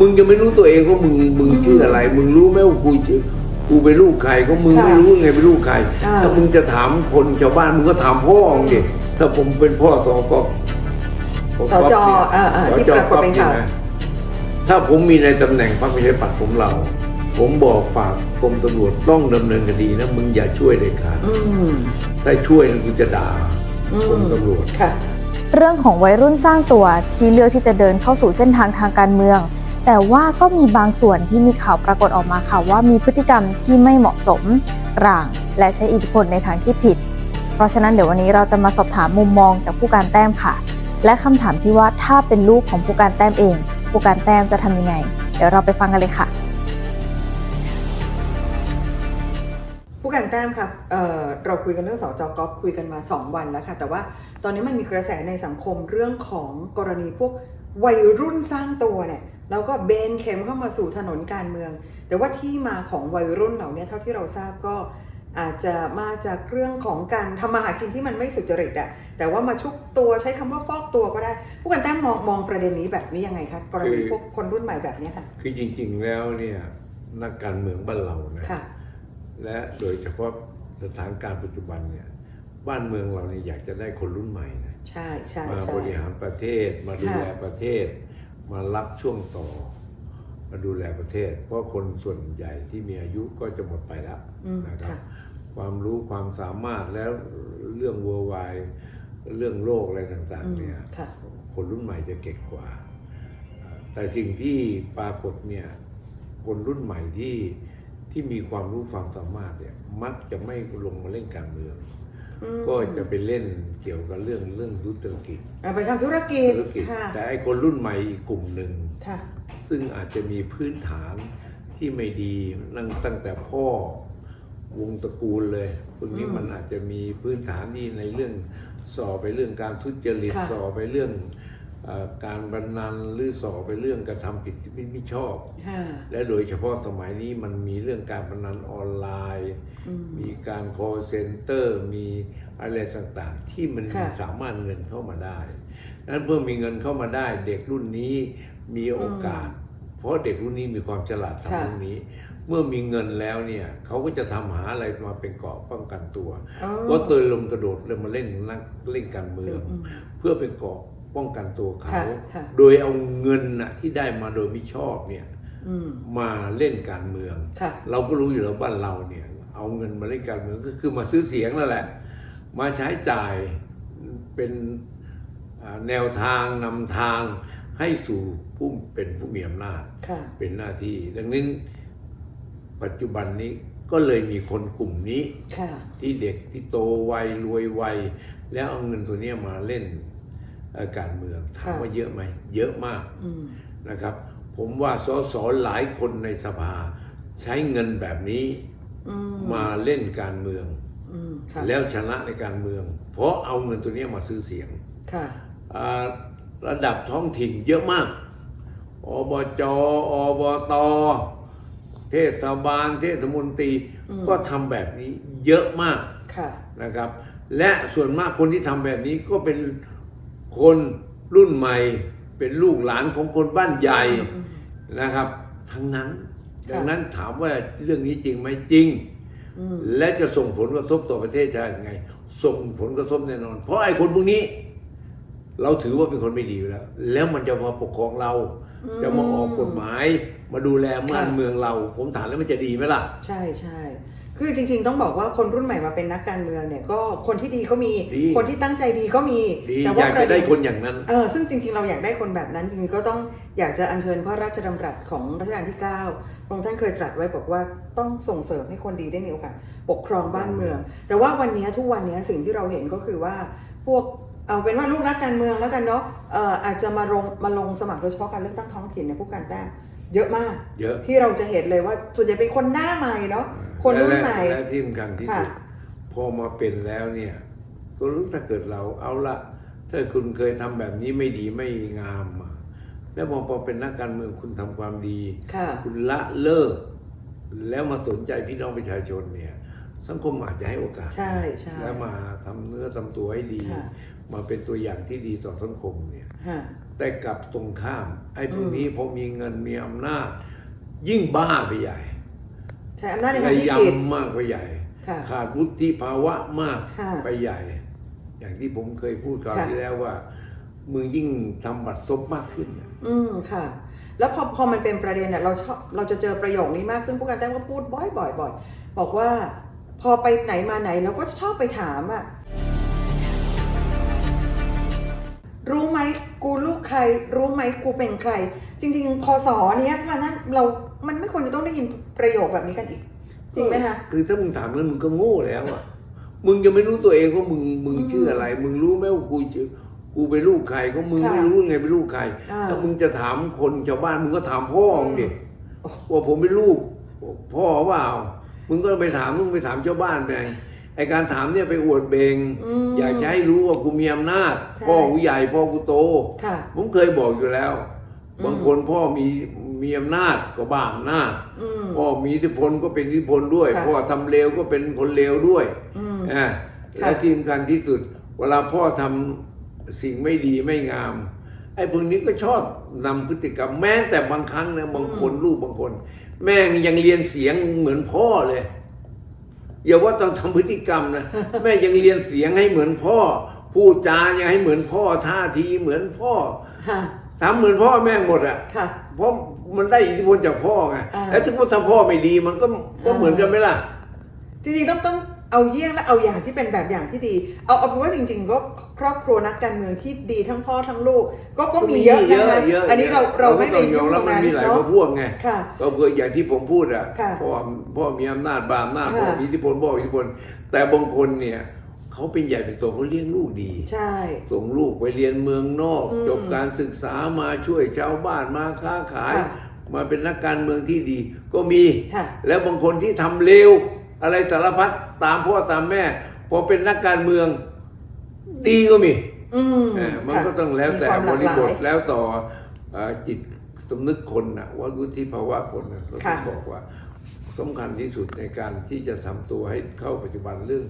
มึงจะไม่รู้ตัวเองว่ามึงมึงชื่ออะไร มึงรู้ไหมว่ากูชื่อกูเป็นลูกใครก็มึงค่ะไม่รู้ไงเป็นลูกใครอ่า ถ้ามึงจะถามคนชาวบ้านมึงก็ถามพ่อมึงดิถ้าผมเป็นพ่อสอกอสจเอ่อเอ่อที่ปรากฏเป็นข่าวถ้าผมมีในตำแหน่งพรรคประชาธิปัตย์ผมเรา ผมบอกฝากกรมตำรวจต้องดำเนินคดีนะมึงอย่าช่วยเด็ดขาดอืม ถ้าช่วยนะกูจะด่าอืกรมมตำรวจ ค่ะ เรื่องของวัยรุ่นสร้างตัวที่เลือกที่จะเดินเข้าสู่เส้นทางทางการเมือง แต่ว่าก็มีบางส่วนที่มีข่าวปรากฏออกมาค่ะว่ามีพฤติกรรมที่ไม่เหมาะสมร่าง และใช้อิทธิพลในทางที่ผิด เพราะฉะนั้นเดี๋ยววันนี้เราจะมาสอบถามมุมมองจากผู้การแต้มค่ะ และคำถามที่ว่าถ้าเป็นลูกของผู้การแต้มเอง ผู้การแต้มจะทำยังไง เดี๋ยวเราไปฟังกันเลยค่ะ ผู้การแต้มครับเเราคุยกันเรื่องสจก๊อฟคุยกันมา 2 วันแล้วค่ะ แต่ว่าตอนนี้มันมีกระแสในสังคมเรื่องของกรณีพวกวัยรุ่นสร้างตัวเนี่ย แล้วก็เบนเข็มเข้ามาสู่ถนนการเมือง แต่ว่าที่มาของวัยรุ่นเหล่านี้เท่าที่เราทราบก็อาจจะมาจากเรื่องของการทำมาหากินที่มันไม่สุจริตอะแต่ว่ามาชุบตัวใช้คำว่าฟอกตัวก็ได้ ผู้การแต้มมองมองประเด็นนี้แบบนี้ยังไงคะกรณีคือพวกคนรุ่นใหม่แบบนี้ค่ะ คือจริงๆแล้วเนี่ยนักการเมืองบ้านเรานะค่ะและโดยเฉพาะสถานการณ์ปัจจุบันเนี่ยบ้านเมืองเราเนี่ยอยากจะได้คนรุ่นใหม่นะใช่ใช่มาใช่บริหารประเทศมาดูแลค่ะประเทศ มารับช่วงต่อ มาดูแลประเทศ เพราะคนส่วนใหญ่ที่มีอายุก็จะหมดไปแล้วอืมนะครับค่ะความรู้ความสามารถแล้วเรื่อง w o r l d w i d e เรื่องโลกอะไรต่างอืๆมเนี่ยค่ะคนรุ่นใหม่จะเก่งกว่า แต่สิ่งที่ปรากฏเนี่ยคนรุ่นใหม่ที่ที่มีความรู้ความสามารถเนี่ยมักจะไม่ลงมาเล่นการเมืองอืม ก็จะไปเล่นเกี่ยวกับเรื่องเรื่องธุรกิจเอาไปทำธุรกิจธุรกิจ ค่ะแต่ไอ้คนรุ่นใหม่อีกกลุ่มหนึ่ง ค่ะ ซึ่งอาจจะมีพื้นฐานที่ไม่ดีนั่งตั้งแต่พ่อวงตระกูลเลยพวกนี้อืมมันอาจจะมีพื้นฐานที่ในเรื่องสอบไปเรื่องการทุจริตค่ะ สอบไปเรื่องเออ การบันนันหรือสอบไปเรื่องการทำผิดที่ไม่ชอบค่ะและโดยเฉพาะสมัยนี้มันมีเรื่องการพนันออนไลน์อืมมีการ call center มีอะไรต่างๆ ที่มันค่ะสามารถเงินเข้ามาได้นั้นเมื่อมีเงินเข้ามาได้ เด็กรุ่นนี้มีโอกาส เพราะเด็กรุ่นนี้มีความฉลาดทางค่ะเรื่องนี้ เมื่อมีเงินแล้วเนี่ยเขาก็จะทำหาอะไรมาเป็นเกราะป้องกันตัวอ๋อก็เตือนลมกระโดดเลยมาเล่นนักเล่นการเมืองอืมเพื่อเป็นเกราะ ป้องกันตัวเขาค่ะค่ะ โดยเอาเงินน่ะที่ได้มาโดยไม่ชอบเนี่ยอืม มาเล่นการเมือง ค่ะ เราก็รู้อยู่แล้วบ้านเราเนี่ย เอาเงินมาเล่นการเมืองก็คือมาซื้อเสียงนั่นแหละ มาใช้จ่ายเป็นอ่าแนวทางนำทางให้สู่ผู้เป็นผู้มีอำนาจ ค่ะ เป็นหน้าที่ ดังนั้นปัจจุบันนี้ก็เลยมีคนกลุ่มนี้ ค่ะ ที่เด็กที่โตไวรวยไวแล้วเอาเงินตัวเนี้ยมาเล่นเอ่อ การเมืองถามค่ะว่าเยอะไหมเยอะมากอืมนะครับ ผมว่าสสหลายคนในสภา ใช้เงินแบบนี้อืมมาเล่นการเมืองอืมค่ะแล้วชนะในการเมือง เพราะเอาเงินตัวเนี้ยมาซื้อเสียงค่ะอ่าระดับท้องถิ่นเยอะมาก อบจ อบต เทศบาล เทศมนตรีอืมก็ทำแบบนี้เยอะมากค่ะนะครับ และส่วนมากคนที่ทำแบบนี้ก็เป็น คนรุ่นใหม่เป็นลูกหลานของคนบ้านใหญ่อืมนะครับ ทั้งนั้นค่ะดังนั้นถามว่าเรื่องนี้จริงไหมจริงอืมและจะส่งผลกระทบต่อประเทศชาติยังไง ส่งผลกระทบแน่นอน เพราะไอ้คนพวกนี้ เราถือว่าเป็นคนไม่ดีอยู่แล้ว แล้วมันจะมาปกครองเราอืมจะมาออกกฎหมาย มาดูแลบ้านค่ะเมืองเรา ผมถามแล้วมันจะดีไหมล่ะ ใช่ใช่ คือจริง ๆ ต้องบอกว่าคนรุ่นใหม่มาเป็นนักการเมืองเนี่ยก็คนที่ดีก็มีดีคนที่ตั้งใจดีก็มีดีแต่อว่ายากประจะเด็ได้นคนอย่างนั้น เออซึ่งจริง ๆ เราอยากได้คนแบบนั้นจริงๆก็ต้องอยากจะอัญเชิญพระราชดำรัสของรัชกาลที่ 9 พระองค์ท่านเคยตรัสไว้บอกว่าต้องส่งเสริมให้คนดีได้มีโอกาสปกครองบ้านเมือง แต่ว่าวันนี้ทุกวันนี้สิ่งที่เราเห็นก็คือว่าพวกเอาเป็นว่าลูกนักการเมืองแล้วกันเนาะเอ่ออาจจะมาลงมาลงสมัครโดยเฉพาะการเลือกตั้งท้องถิ่นในยผู้การแต้มเยอะมากเยอะ ที่เราจะเห็นเลยว่าส่วนใหญ่เป็นคนหน้าใหม่เนาะ คนรุ่นใหม่และและที่สำคัญที่สุดค่ะพอมาเป็นแล้วเนี่ย ก็รู้ถ้าเกิดเราเอาละถ้าคุณเคยทำแบบนี้ไม่ดีไม่งามอะแล้วพอพอเป็นนักการเมืองคุณทำความดีค่ะคุณละเลิก แล้วมาสนใจพี่น้องประชาชนเนี่ย สังคมอาจจะให้โอกาสใช่ใช่แล้วมาทำเนื้อทำตัวให้ดีค่ะมาเป็นตัวอย่างที่ดีต่อสังคมเนี่ยฮะแต่กลับตรงข้าม ไอ้พวกอืมนี้พอมีเงินมีอำนาจ ยิ่งบ้าไปใหญ่ ใช้อำนาจในพทางที่ยาผิดยามมากไปใหญ่ค่ะขาดวุฒิภาวะมากค่ะไปใหญ่ อย่างที่ผมเคยพูดคราวค่ะที่แล้วว่ามึงยิ่งทำบัตรซบมากขึ้นน่ะอืมค่ะ แล้วพอพอมันเป็นประเด็นเนี่ยเราชอบเราจะเจอประโยคนี้มากซึ่งผู้การแต้มก็พูดบ่อยบ่อยบ่อยบอกว่า พอไปไหนมาไหนเราก็ชอบไปถามอะรู้ไหมกูลูกใคร รู้ไหมกูเป็นใคร จริง ๆ พอสอเนี้ยมันนั้นเรา มันไม่ควรจะต้องได้ยินประโยคแบบนี้กันอีก จริงไหมคะ คือถ้ามึงถามแล้วมึงก็โง่แล้วอะ มึงจะไม่รู้ตัวเองว่ามึงมึงอืมชื่ออะไร มึงรู้ไหมว่ากูชื่อกูเป็นลูกใครก็มึงค่ะไม่รู้ไงเป็นลูกใครอ่าถ้ามึงจะถามคนชาวบ้านมึงก็ถามพ่อมึงดิอืมว่าผมเป็นลูก พ่อเปล่ามึงก็ไปถามมึงไปถามชาวบ้านไปไอการถามเนี่ยไปอวดเบงอืมอยากจะให้รู้ว่ากูมีอำนาจใช่พ่อกูใหญ่พ่อกูโตค่ะผมเคยบอกอยู่แล้วอืม บางคนพ่อมีมีอำนาจก็บ้าอำนาจอืมพ่อมีอิทธิพลก็เป็นอิทธิพลด้วยค่ะพ่อทำเลวก็เป็นคนเลวด้วยอืมอ่าค่ะและที่สำคัญที่สุด เวลาพ่อทำสิ่งไม่ดีไม่งามไอ้พวกนี้ก็ชอบนำพฤติกรรมแม้แต่บางครั้งนะบางคนลูกบางคน แม่งยังเรียนเสียงเหมือนพ่อเลยอย่าว่าต้องทำพฤติกรรมนะแม่ยังเรียนเสียงให้เหมือนพ่อ พูดจายังให้เหมือนพ่อท่าทีเหมือนพ่อค่ะ ทำเหมือนพ่อแม่งหมดอะค่ะ เพราะมันได้อิทธิพลจากพ่อไงอ่า แล้วถึงว่าถ้าพ่อไม่ดีมันก็ก็อ่าเหมือนกันไหมล่ะ จริงๆต้องต้องเอาเยี่ยงและเอาอย่างที่เป็นแบบอย่างที่ดี เอาเอาเป็นว่าจริง ๆ ก็ครอบครัวนักการเมืองที่ดีทั้งพ่อทั้งลูก ก็ก็มีเยอะนะคะเยอะอันนี้เราเราไม่ไปต้องยอยุ่มงตแล้วรงมันนั้นมีหลายเนาะพวกไง ค่ะ ก็คืออย่างที่ผมพูดอะค่ะพ่อพ่อมีอำนาจบาอำนาจค่ะพ่อมีอิทธิพลพ่อมีอิทธิพลแต่บางคนเนี่ย เขาเป็นใหญ่เป็นโตเขาเลี้ยงลูกดี ใช่ ส่งลูกไปเรียนเมืองนอก อืมจบการศึกษามาช่วยชาวบ้านมาค้าขาย ค่ะ มาเป็นนักการเมืองที่ดี ก็มี ค่ะ แล้วบางคนที่ทำเลวอะไรสารพัดตามพ่อตามแม่ พอเป็นนักการเมือง ดีก็มีอืมเออมันค่ะก็ต้องแล้วแต่มีความหบลากริหลาบทย แล้วต่อเอ่อจิตสำนึกคนนะว่าวุฒิภาวะคนนะเราค่ะต้องบอกว่าสำคัญที่สุดในการที่จะทำตัวให้เข้าปัจจุบันเรื่อง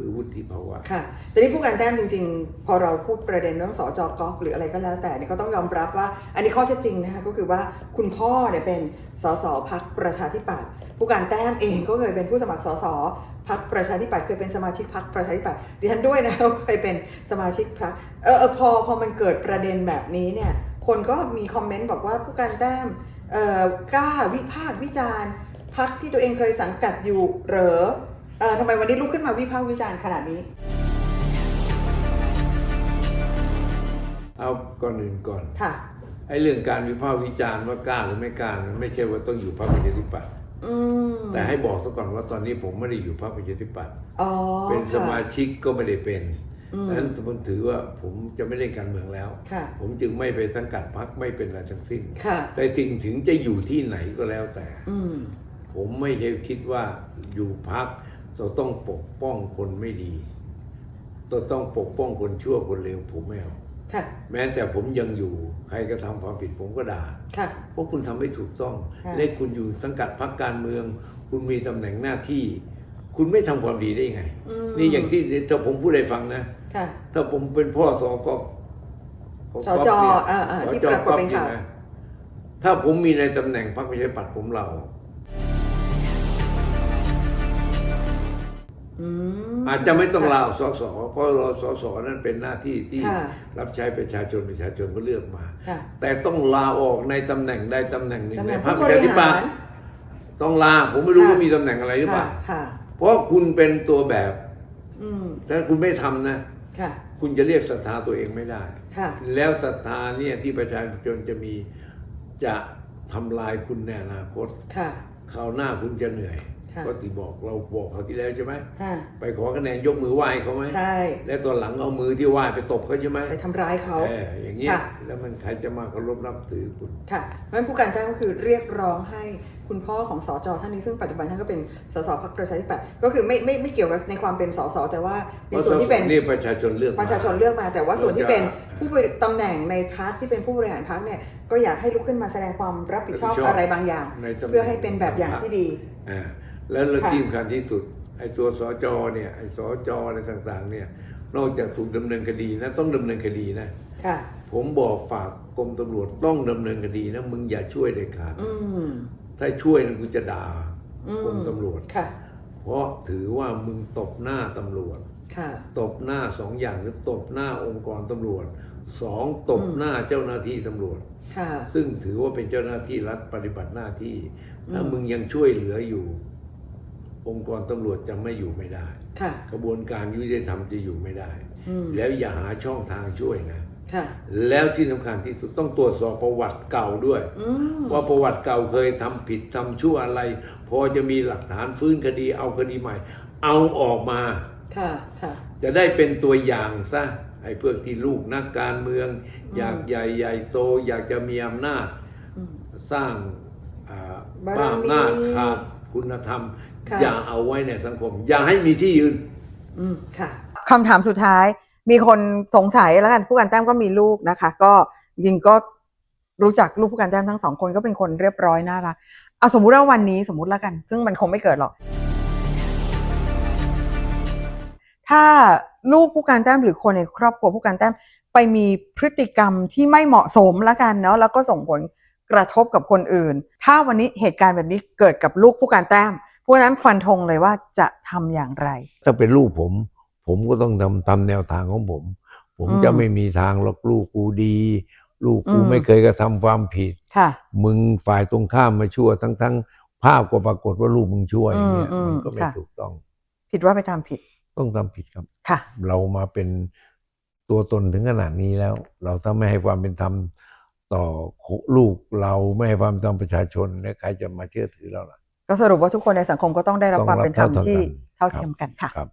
คือวุฒิภาวะค่ะแต่นี่ผู้การแต้มจริง ๆ พอเราพูดประเด็นเรื่องสจกอฟหรืออะไรก็แล้วแต่เนี่ยก็ต้องยอมรับว่า อันนี้ข้อเท็จจริงนะคะก็คือว่าคุณพ่อเนี่ยเป็นสสพักประชาธิปัตย์ผู้การแต้มเองก็เคยเป็นผู้สมัครสสพักประชาธิปัตย์เคยเป็นสมาชิกพักประชาธิปัตย์ดิฉันด้วยนะเคยเป็นสมาชิกพักเออเอพอพอมันเกิดประเด็นแบบนี้เนี่ยคนก็มีคอมเมนต์บอกว่าผู้การแต้มเอ่อกล้าวิพากษ์วิจารณ์พักที่ตัวเองเคยสังกัดอยู่เหรอ เออทำไมวันนี้ลุกขึ้นมาวิพากษ์วิจารณ์ขนาดนี้ เอาก่อนอื่นก่อนค่ะ ไอ้เรื่องการวิพากษ์วิจารณ์ว่ากล้าหรือไม่กล้านั้นไม่ใช่ว่าต้องอยู่พรรคประชาธิปัตย์อืมแต่ให้บอกซะก่อนว่าตอนนี้ผมไม่ได้อยู่พรรคประชาธิปัตย์อ๋อเป็นสมาค่ะชิกก็ไม่ได้เป็นอืมดังนั้นผมถือว่าผมจะไม่เล่นการเมืองแล้ว ค่ะ ผมจึงไม่ไปสังกัดพรรคไม่เป็นอะไรทั้งสิ้น ค่ะ แต่สิ่งถึงจะอยู่ที่ไหนก็แล้วแต่ อืม ผมไม่ใช่คิดว่าอยู่พัก เราต้องปกป้องคนไม่ดีเราต้องปกป้องคนชั่วคนเลวผมไม่เอาค่ะ แม้แต่ผมยังอยู่ใครก็ทำความผิดผมก็ด่าค่ะ เพราะคุณทำไม่ถูกต้อง ค่ะ และคุณอยู่สังกัดพรรคการเมือง คุณมีตำแหน่งหน้าที่ คุณไม่ทำความดีได้ยังไง อืมนี่อย่างที่ถ้าผมพูดให้ฟังนะ ค่ะ ถ้าผมเป็นพ่อสอกก็สจอ่าอ่าที่ปรากฏเป็นข่าวถ้าผมมีในตำแหน่งพรรคประชาธิปัตย์ผมเราอืม อาจจะไม่ต้องลาออกสสเพราะเราสสนั้นเป็นหน้าที่ที่ค่ะรับใช้ประชาชนประชาชนก็เลือกมาค่ะแต่ต้องลาออกในตำแหน่งใดตำแหน่งหนึ่งตำแหในน่งพรรคผู้ประบชาริธิปัหาตรย์ต้องลาผมไม่รู้ค่ะว่ามีตำแหน่งอะไรหรือเปค่ะล่าค่ะเพราะคุณเป็นตัวแบบอืมถ้าคุณไม่ทำนะค่ะคุณจะเรียกศรัทธาตัวเองไม่ได้ค่ะแล้วศรัทธาเนี่ยที่ประชาชนจะมีจะทำลายคุณในอนาคตค่ะคราวหน้าคุณจะเหนื่อยค่ะ ก็ที่บอกเราบอกเขาวที่แล้วใช่ไหมค่ะไปขอคะแนนยกมือไหว้เขาไหมใช่ แล้วตอนหลังเอามือที่ไหว้ไปตบเขาใช่ไหมไปทำร้ายเขาเอออย่างเงี้ยค่ะแล้วมันใครจะมาเคารพนับถือคุณค่ะเพราะฉะนั้นผู้การแจ้งก็คือเรียกร้องให้คุณพ่อของสจท่านนี้ซึ่งปัจจุบันท่านก็เป็นสสพรรคประชาธิปัตย์ก็คือไม่ไม่ไม่เกี่ยวกับในความเป็นสสแต่ว่าในส่วนที่เป็นนี่ประชาชนเลือกมประชาชนเลือกมา แต่ว่าส่วนที่เป็นเราจะผู้บริตำแหน่งในพรรคที่เป็นผู้บริหารพรรคเนี่ยก็อยากให้ลุกขึ้นมาแสดงความรับผิดชอบรับผิดชอบอะไรบางอย่างในตำแหน่งเพื่อให้เป็นแบบอย่างที่ดีอ่า แล้วแล้วค่ะที่สำคัญที่สุดไอ้ตัวสจเนี่ยไอ้สจอะไรต่างๆ เนี่ย นอกจากถูกดำเนินคดีนะต้องดำเนินคดีนะค่ะ ผมบอกฝากกรมตำรวจต้องดำเนินคดีนะมึงอย่าช่วยเด็ดขาดอืมถ้าช่วยนะกูจะด่าอืมกรมตำรวจ ค่ะ เพราะถือว่ามึงตบหน้าตำรวจ ค่ะ ตบหน้าสองอย่างคือตบหน้าองค์กรตำรวจสองตบอืมหน้าเจ้าหน้าที่ตำรวจ ค่ะ ซึ่งถือว่าเป็นเจ้าหน้าที่รัฐปฏิบัติหน้าที่ ถ้าอืมมึงยังช่วยเหลืออยู่ องค์กรตำรวจจะไม่อยู่ไม่ได้ค่ะกระบวนการยุติธรรมจะอยู่ไม่ได้อืมแล้วอย่าหาช่องทางช่วยนะค่ะแล้วที่สำคัญที่สุดต้องตรวจสอบประวัติเก่าด้วยอืมว่าประวัติเก่าเคยทำผิดทำชั่วอะไร พอจะมีหลักฐานฟื้นคดีเอาคดีใหม่ เอาออกมาค่ะค่ะจะได้เป็นตัวอย่างซะไอ้เพื่อที่ลูกนักการเมืองอืมอยากใหญ่ใหญ่โต อยากจะมีอำนาจอืมสร้างอ่าบารมีบ้าอำนาจขาด คุณธรรม ค่ะ อย่าเอาไว้ในสังคม อย่าให้มีที่ยืน อืมค่ะ คำถามสุดท้ายมีคนสงสัยแล้วกันผู้การแต้มก็มีลูกนะคะ ก็จริงก็รู้จักลูกผู้การแต้มทั้งสองคนก็เป็นคนเรียบร้อยน่ารักเอาสมมุติว่าวันนี้สมมุติแล้วกัน ซึ่งมันคงไม่เกิดหรอก ถ้าลูกผู้การแต้มหรือคนในครอบครัวผู้การแต้มไปมีพฤติกรรมที่ไม่เหมาะสมแล้วกันเนาะแล้วก็ส่งผล กระทบกับคนอื่น ถ้าวันนี้เหตุการณ์แบบนี้เกิดกับลูกผู้การแต้มผู้การแต้มฟันธงเลยว่าจะทำอย่างไร ถ้าเป็นลูกผม ผมก็ต้องทำตามแนวทางของผมผมอืมจะไม่มีทางหรอกลูกกูดี ลูกกูอืมไม่เคยกระทำความผิดค่ะ มึงฝ่ายตรงข้ามมาชั่วทั้งทั้งภาพก็ปรากฏว่าลูกมึงชั่วอย่างเงี้ยอืมมันก็ไม่ค่ะถูกต้อง ผิดว่าไปทำผิด ต้องทำผิดครับค่ะ เรามาเป็นตัวตนถึงขนาดนี้แล้ว เราถ้าไม่ให้ความเป็นธรรม ต่อลูกเราไม่ให้ความเป็นธรรมประชาชนแล้วใครจะมาเชื่อถือเราล่ะ ก็สรุปว่าทุกคนในสังคมก็ต้องได้รับต้องความเป็นธรรมรับเท่าที่กันเท่าเทียมกันค่ะครับ